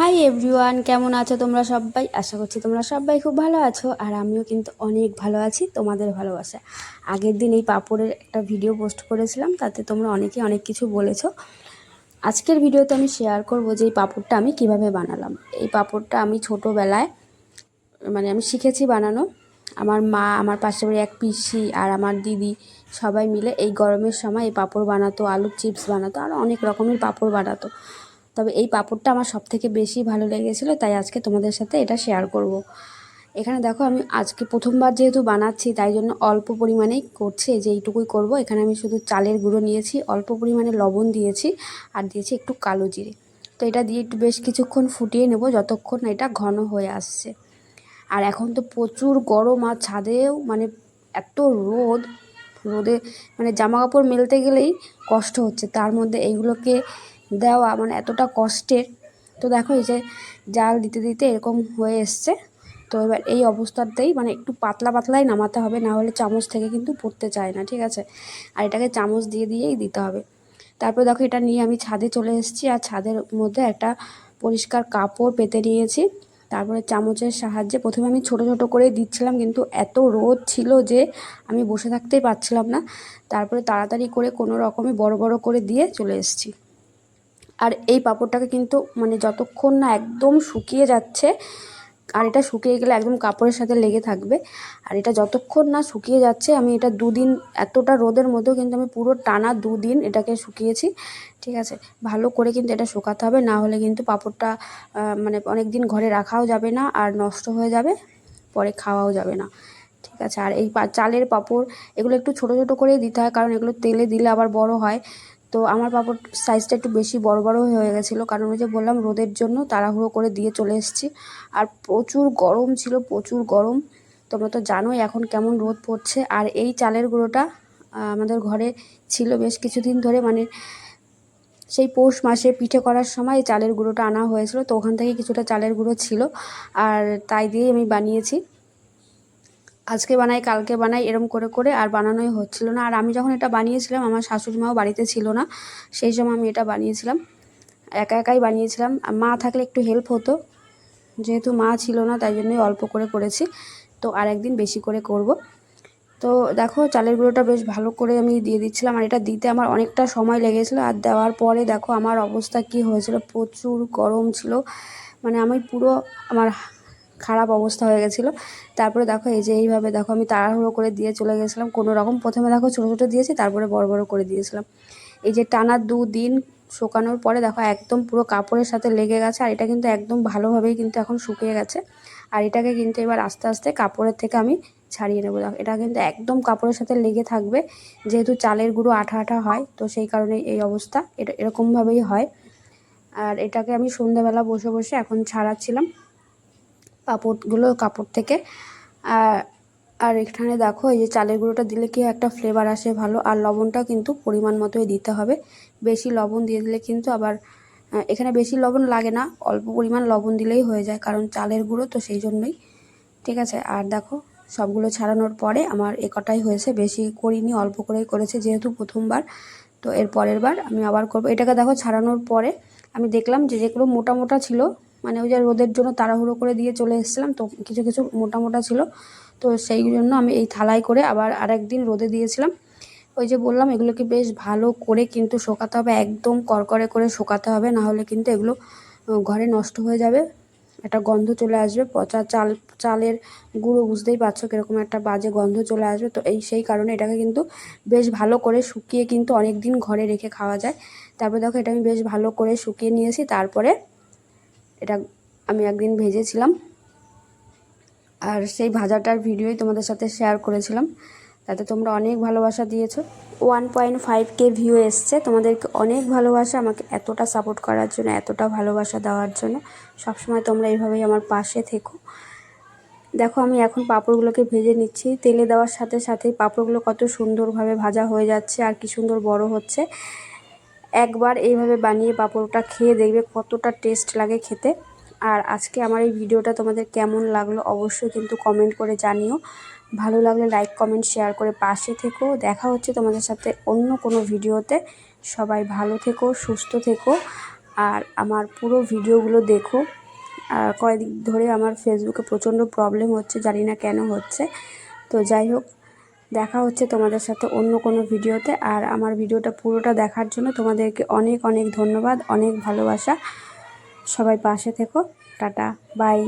Hi everyone কেমন আছো তোমরা সবাই? আশা করছি তোমরা সবাই খুব ভালো আছো, আর আমিও কিন্তু অনেক ভালো আছি, তোমাদের ভালোবাসা। আগের দিন এই পাপড়ের একটা ভিডিও পোস্ট করেছিলাম, তাতে তোমরা অনেকে অনেক কিছু বলেছ। আজকের ভিডিওতে আমি শেয়ার করব যে এই পাপড়টা আমি কীভাবে বানালাম। এই পাপড়টা আমি ছোটোবেলায় মানে আমি শিখেছি বানানো। আমার মা, আমার পাশে বাড়ি এক পিসি আর আমার দিদি সবাই মিলে এই গরমের সময় এই পাঁপড় বানাতো, আলুর চিপস বানাতো, আর অনেক রকমের পাঁপড় বানাতো। তবে এই পাঁপড়টা আমার সব থেকে বেশি ভালো লেগেছিলো, তাই আজকে তোমাদের সাথে এটা শেয়ার করব। এখানে দেখো আমি আজকে প্রথমবার যেহেতু বানাচ্ছি, তাই জন্য অল্প পরিমাণেই করছি যে এইটুকুই করব। এখানে আমি শুধু চালের গুঁড়ো নিয়েছি, অল্প পরিমাণে লবণ দিয়েছি আর দিয়েছি একটু কালো জিরে। তো এটা দিয়ে একটু বেশ কিছুক্ষণ ফুটিয়ে নেব যতক্ষণ এটা ঘন হয়ে আসছে। আর এখন তো প্রচুর গরম আর ছাদেও মানে এত রোদ, রোদে মানে জামা কাপড় মেলতে গেলেই কষ্ট হচ্ছে। তার মধ্যে এইগুলোকে দেওয়া মানে এতটা কষ্টের। তো দেখো এই যে জাল দিতে দিতে এরকম হয়ে এসছে। তো এবার এই অবস্থাতেই মানে একটু পাতলা পাতলাই নামাতে হবে, না হলে চামচ থেকে কিন্তু পড়তে চায় না, ঠিক আছে? আর এটাকে চামচ দিয়ে দিয়েই দিতে হবে। তারপর দেখো এটা নিয়ে আমি ছাদে চলে এসেছি, আর ছাদের মধ্যে একটা পরিষ্কার কাপড় পেতে নিয়েছি। তারপরে চামচের সাহায্যে প্রথমে আমি ছোট ছোট করে দিচ্ছিলাম, কিন্তু এত রোদ ছিল যে আমি বসে থাকতেই পারছিলাম না। তারপরে তাড়াতাড়ি করে কোনো রকমে বড় বড় করে দিয়ে চলে এসেছি। আর এই পাঁপড়টাকে কিন্তু মানে যতক্ষণ না একদম শুকিয়ে যাচ্ছে, আর এটা শুকিয়ে গেলে একদম কাপড়ের সাথে লেগে থাকবে, আর এটা যতক্ষণ না শুকিয়ে যাচ্ছে, আমি এটা দুদিন এতটা রোদের মধ্যেও কিন্তু আমি পুরো টানা দুদিন এটাকে শুকিয়েছি, ঠিক আছে? ভালো করে কিন্তু এটা শুকাতে হবে, না হলে কিন্তু পাঁপড়টা মানে অনেক দিন ঘরে রাখাও যাবে না আর নষ্ট হয়ে যাবে, পরে খাওয়াও যাবে না, ঠিক আছে? আর এই চালের পাঁপড়, এগুলো একটু ছোট ছোট করেই দিতে হয়, কারণ এগুলো তেলে দিলে আবার বড় হয় তো আমার পাপড় সাইজটা একটু বেশি বড় বড় হয়ে গেছিল। কারণ ওই যে বললাম, রোদের জন্য তাড়াহুড়ো করে দিয়ে চলে এসেছি। আর প্রচুর গরম ছিল, প্রচুর গরম। তোমরা তো জানোই এখন কেমন রোদ পড়ছে। আর এই চালের গুঁড়োটা আমাদের ঘরে ছিল বেশ কিছুদিন ধরে। মানে সেই পৌষ মাসে পিঠে করার সময় চালের গুঁড়োটা আনা হয়েছিল। তো ওখান থেকে কিছুটা চালের গুঁড়ো ছিল। আর তাই দিয়েই আমি বানিয়েছি। আজকে বানাই, কালকে বানাই, এরম করে করে আর বানানোই হচ্ছিল না। আর আমি যখন এটা বানিয়েছিলাম, আমার শাশুড়ি মাও বাড়িতে ছিল না, সেই সময় আমি এটা বানিয়েছিলাম। একা একাই বানিয়েছিলাম। মা থাকলে একটু হেল্প হতো, যেহেতু মা ছিল না, তাই জন্যই অল্প করে করেছি। তো আর একদিন বেশি করে করব। তো দেখো, চালের গুঁড়োটা বেশ ভালো করে আমি দিয়ে দিচ্ছিলাম। আর এটা দিতে আমার অনেকটা সময় লেগেছিলো। আর দেওয়ার পরে দেখো, আমার অবস্থা কি হয়েছিল? প্রচুর গরম ছিল। মানে আমি পুরো আমার খারাপ অবস্থা হয়ে গেছিল। তারপরে দেখো এই যে এইভাবে দেখো আমি তাড়াহুড়ো করে দিয়ে চলে গেছিলাম। কোনো রকম প্রথমে দেখো ছোটো ছোটো দিয়েছি, তারপরে বড় বড় করে দিয়েছিলাম। এই যে টানা দুদিন শুকানোর পরে দেখো একদম পুরো কাপড়ের সাথে লেগে গেছে, আর এটা কিন্তু একদম ভালোভাবেই কিন্তু এখন শুকিয়ে গেছে। আর এটাকে কিন্তু এবার আস্তে আস্তে কাপড়ের থেকে আমি ছাড়িয়ে নেব। দেখো এটা কিন্তু একদম কাপড়ের সাথে লেগে থাকবে, যেহেতু চালের গুঁড়ো আঠা আঠা হয়, তো সেই কারণে এই অবস্থা এটা এরকমভাবেই হয়। আর এটাকে আমি সন্ধ্যাবেলা বসে বসে এখন ছাড়াচ্ছিলাম। পাঁপড়গুলো কাপড় থেকে। আর আর এখানে দেখো, এই যে চালের গুঁড়োটা দিলে কি একটা ফ্লেভার আসে ভালো, আর লবণটাও কিন্তু পরিমাণ মতোই দিতে হবে। বেশি লবণ দিয়ে দিলে কিন্তু আবার এখানে বেশি লবণ লাগে না, অল্প পরিমাণ লবণ দিলেই হয়ে যায়, কারণ চালের গুঁড়ো তো সেই জন্যই। ঠিক আছে? আর দেখো, সবগুলো ছাড়ানোর পরে আমার এ কটাই হয়েছে, বেশি করিনি, অল্প করেই করেছে যেহেতু প্রথমবার। তো এর পরের বার আমি আবার করব। এটাকে দেখো, ছাড়ানোর পরে আমি দেখলাম যে যেগুলো মোটা মোটা ছিল মানে ওই যে রোদের জন্য তাড়াহুড়ো করে দিয়ে চলে এসেছিলাম, তো কিছু কিছু মোটা মোটা ছিল। তো সেই জন্য আমি এই থালায় করে আবার আরেকদিন রোদে দিয়েছিলাম। ওই যে বললাম এগুলোকে বেশ ভালো করে কিন্তু শোকাতে হবে, একদম করকরে করে শোকাতে হবে, না হলে কিন্তু এগুলো ঘরে নষ্ট হয়ে যাবে। একটা গন্ধ চলে আসবে, পচা চাল, চালের গুঁড়ো বুঝতেই পারছ কীরকম একটা বাজে গন্ধ চলে আসবে। তো এই সেই কারণে এটাকে কিন্তু বেশ ভালো করে শুকিয়ে কিন্তু অনেক দিন ঘরে রেখে খাওয়া যায়। তারপর দেখো এটা আমি বেশ ভালো করে শুকিয়ে নিয়েছি, তারপরে এটা আমি একদিন ভেজেছিলাম। আর সেই ভাজাটার ভিডিওই তোমাদের সাথে শেয়ার করেছিলাম। তাতে তোমরা অনেক ভালোবাসা দিয়েছ। One point five K view এসছে। তোমাদেরকে অনেক ভালোবাসা, আমাকে এতটা সাপোর্ট করার জন্য, এতটা ভালোবাসা দেওয়ার জন্য। সবসময় তোমরা এইভাবেই আমার পাশে থেকো। দেখো, আমি এখন পাঁপড়গুলোকে ভেজে নিচ্ছি। তেলে দেওয়ার সাথে সাথে পাঁপড়গুলো কত সুন্দরভাবে ভাজা হয়ে যাচ্ছে আর কি সুন্দর বড় হচ্ছে। একবার এইভাবে বানিয়ে পাঁপড়টা খেয়ে দেখবে কতটা টেস্ট লাগে খেতে। আর আজকে আমার এই ভিডিওটা তোমাদের কেমন লাগল অবশ্যই কিন্তু কমেন্ট করে জানিও। ভালো লাগলে লাইক, কমেন্ট, শেয়ার করে পাশে থেকো। দেখা হচ্ছে তোমাদের সাথে অন্য কোনো ভিডিওতে। সবাই ভালো থেকো, সুস্থ থেকো। আর আমার পুরো ভিডিওগুলো দেখো। আর কয়েকদিন ধরে আমার ফেসবুকে প্রচণ্ড প্রবলেম হচ্ছে, জানি না কেন হচ্ছে। তো যাই হোক দেখা হচ্ছে তোমাদের সাথে অন্য কোনো ভিডিওতে। আর আমার ভিডিওটা পুরোটা দেখার জন্য তোমাদেরকে অনেক অনেক ধন্যবাদ, অনেক ভালোবাসা। সবাই পাশে থেকো। Tata, bye.